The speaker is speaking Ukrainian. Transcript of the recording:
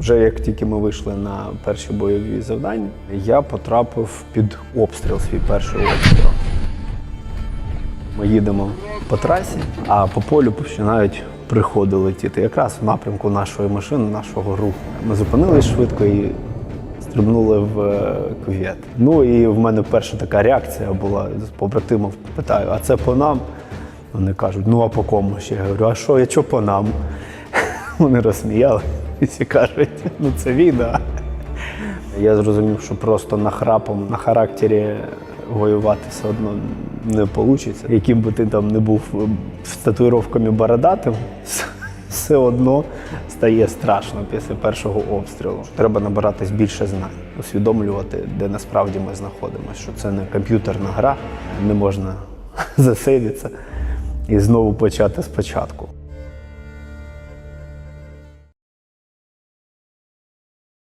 Вже як тільки ми вийшли на перші бойові завдання, я потрапив під обстріл, свій перший обстріл. Ми їдемо по трасі, а по полю починають приходи летіти. Якраз в напрямку нашої машини, нашого руху. Ми зупинились швидко і стрибнули в е, кювет. Ну і в мене перша така реакція була з побратимів. Питаю, а це по нам? Вони кажуть, ну а по кому ще? Я говорю, а що, я що по нам? Вони розсміяли всі кажуть, ну це війна. Я зрозумів, що просто нахрапом на характері воювати все одно не вийде. Яким би ти там не був е, з татуїровками бородатим, все одно стає страшно після першого обстрілу. Треба набиратись більше знань, усвідомлювати, де насправді ми знаходимося, що це не комп'ютерна гра, не можна засейвитися і знову почати спочатку.